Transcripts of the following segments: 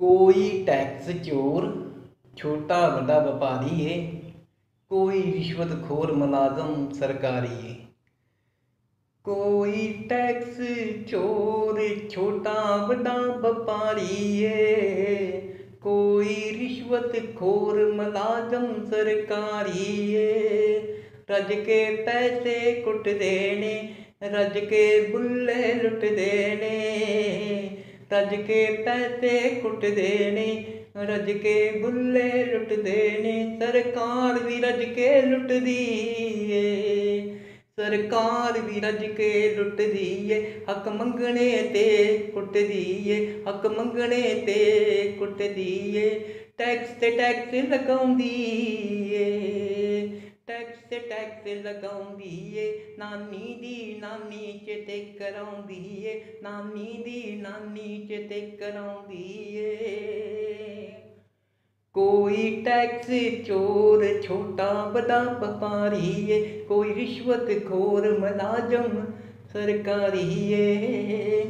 ਕੋਈ ਟੈਕਸ ਚੋਰ ਛੋਟਾ ਵੱਡਾ ਵਪਾਰੀ ਏ, ਕੋਈ ਰਿਸ਼ਵਤਖੋਰ ਮੁਲਾਜ਼ਮ ਸਰਕਾਰੀ ਏ। ਕੋਈ ਟੈਕਸ ਚੋਰ ਛੋਟਾ ਵੱਡਾ ਵਪਾਰੀ ਏ, ਕੋਈ ਰਿਸ਼ਵਤਖੋਰ ਮੁਲਾਜ਼ਮ ਸਰਕਾਰੀ ਏ। ਰੱਜ ਕੇ ਪੈਸੇ ਕੁੱਟਦੇ ਨੇ, ਰੱਜ ਕੇ ਬੁੱਲੇ ਲੁੱਟਦੇ ਨੇ। ਰੱਜ ਕੇ ਪੈਸੇ ਕੁੱਟਦੇ ਨੇ ਰੱਜ ਕੇ ਬੁੱਲੇ ਲੁੱਟਦੇ ਨੇ ਸਰਕਾਰ ਵੀ ਰੱਜ ਕੇ ਲੁੱਟਦੀ ਏ। ਸਰਕਾਰ ਵੀ ਰੱਜ ਕੇ ਲੁੱਟਦੀ ਏ, ਹੱਕ ਮੰਗਣੇ ਤੇ ਕੁੱਟਦੀ ਏ, ਹੱਕ ਮੰਗਣੇ ਤੇ ਕੁੱਟਦੀ ਏ, ਟੈਕਸ ਤੇ ਟੈਕਸ ਲਗਾਉਂਦੀ ਏ। ਤੇ ਟੈਕਸ ਲਗਾਉਂਦੀ ਏ ਨਾਨੀ ਦੀ ਨਾਨੀ ਚ ਤੇ ਕਰਾਉਂਦੀ ਏ ਨਾਨੀ ਦੀ ਨਾਨੀ ਚ ਤੇ ਕਰਾਉਂਦੀ ਏ ਕੋਈ ਟੈਕਸ ਚੋਰ ਛੋਟਾ ਵੱਡਾ ਵਪਾਰੀ ਏ ਕੋਈ ਰਿਸ਼ਵਤ ਖੋਰ ਮੁਲਾਜ਼ਮ ਸਰਕਾਰੀ ਏ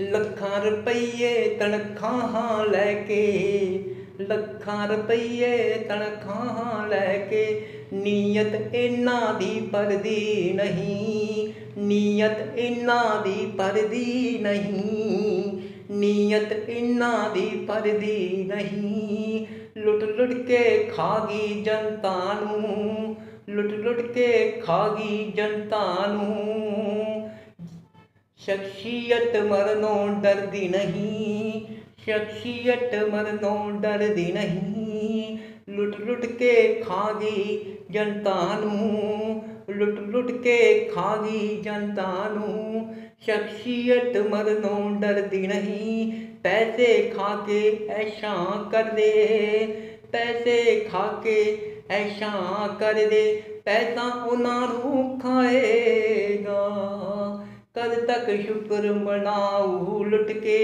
ਲੱਖਾਂ ਰੁਪਈਏ ਤਨਖਾਹਾਂ ਲੈ ਕੇ ਲੱਖਾਂ ਰੁਪਈਏ ਤਨਖਾਹਾਂ ਲੈ ਕੇ ਨੀਅਤ ਇਹਨਾਂ ਦੀ ਪਰਦੀ ਨਹੀਂ, ਨੀਅਤ ਇਹਨਾਂ ਦੀ ਪਰਦੀ ਨਹੀਂ, ਨੀਅਤ ਇਹਨਾਂ ਦੀ ਪਰਦੀ ਨਹੀਂ। ਲੁੱਟ ਲੁੱਟ ਕੇ ਖਾਗੀ ਜਨਤਾ ਨੂੰ, ਲੁੱਟ ਲੁੱਟ ਕੇ ਖਾਗੀ ਗਈ ਜਨਤਾ ਨੂੰ। ਸ਼ਖਸੀਅਤ ਮਰਨੋਂ ਡਰਦੀ ਨਹੀਂ ਸ਼ਖਸੀਅਤ ਮਰਨੋਂ ਡਰਦੀ ਨਹੀਂ। ਲੁੱਟ ਲੁੱਟ ਕੇ ਖਾ ਗਈ ਜਨਤਾ ਨੂੰ, ਲੁੱਟ ਲੁੱਟ ਕੇ ਖਾ ਗਈ ਜਨਤਾ ਨੂੰ। ਸ਼ਖਸੀਅਤ ਮਰਨੋਂ ਡਰਦੀ ਨਹੀਂ, ਪੈਸੇ ਖਾ ਕੇ ਐਸ਼ਾਂ ਕਰਦੇ। ਪੈਸੇ ਖਾ ਕੇ ਐਸ਼ਾਂ ਕਰਦੇ, ਪੈਸਾ ਉਹਨਾਂ ਨੂੰ ਖਾਏਗਾ। ਕਦ ਤੱਕ ਸ਼ੁਕਰ ਮਨਾਉ ਲੁੱਟ ਕੇ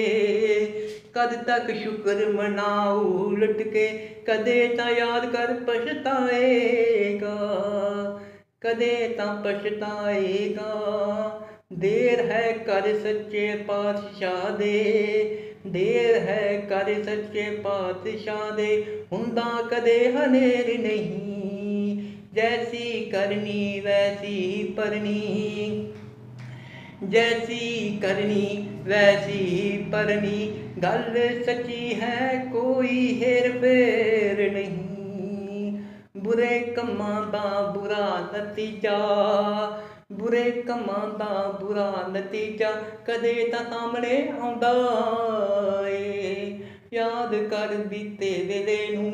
ਕਦ ਤੱਕ ਸ਼ੁਕਰ ਮਨਾਉ ਲੁੱਟ ਕੇ ਕਦੇ ਤਾਂ ਯਾਦ ਕਰ ਪਛਤਾਏਗਾ, ਕਦੇ ਤਾਂ ਪਛਤਾਏਗਾ, ਦੇਰ ਹੈ ਕਰ ਸੱਚੇ ਪਾਤਸ਼ਾਹ ਦੇ, ਦੇਰ ਹੈ ਕਰ ਸੱਚੇ ਪਾਤਸ਼ਾਹ ਦੇ, ਹੁੰਦਾ ਕਦੇ ਹਨੇਰ ਨਹੀਂ, ਜੈਸੀ ਕਰਨੀ ਵੈਸੀ ਪਰਨੀ ਜੈਸੀ ਕਰਨੀ ਵੈਸੀ ਪਰਨੀ ਗੱਲ ਸੱਚੀ ਹੈ ਕੋਈ ਹੇਰ ਫੇਰ ਨਹੀਂ ਬੁਰੇ ਕੰਮਾਂ ਦਾ ਬੁਰਾ ਨਤੀਜਾ ਬੁਰੇ ਕੰਮਾਂ ਦਾ ਬੁਰਾ ਨਤੀਜਾ ਕਦੇ ਤਾਂ ਸਾਹਮਣੇ ਆਉਂਦਾ ਏ ਯਾਦ ਕਰ ਬੀਤੇ ਵੇਲੇ ਨੂੰ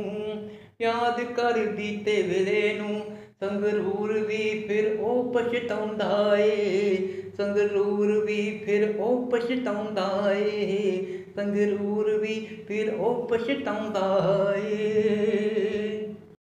ਯਾਦ ਕਰ ਬੀਤੇ ਵੇਲੇ ਨੂੰ ਸੰਗਰੂਰ ਵੀ ਫਿਰ ਉਹ ਪਛਤਾਉਂਦਾ ਏ। ਸੰਗਰੂਰ ਵੀ ਫਿਰ ਉਹ ਪਛਤਾਉਂਦਾ ਏ। ਸੰਗਰੂਰ ਵੀ ਫਿਰ ਉਹ ਪਛਤਾਉਂਦਾ ਏ।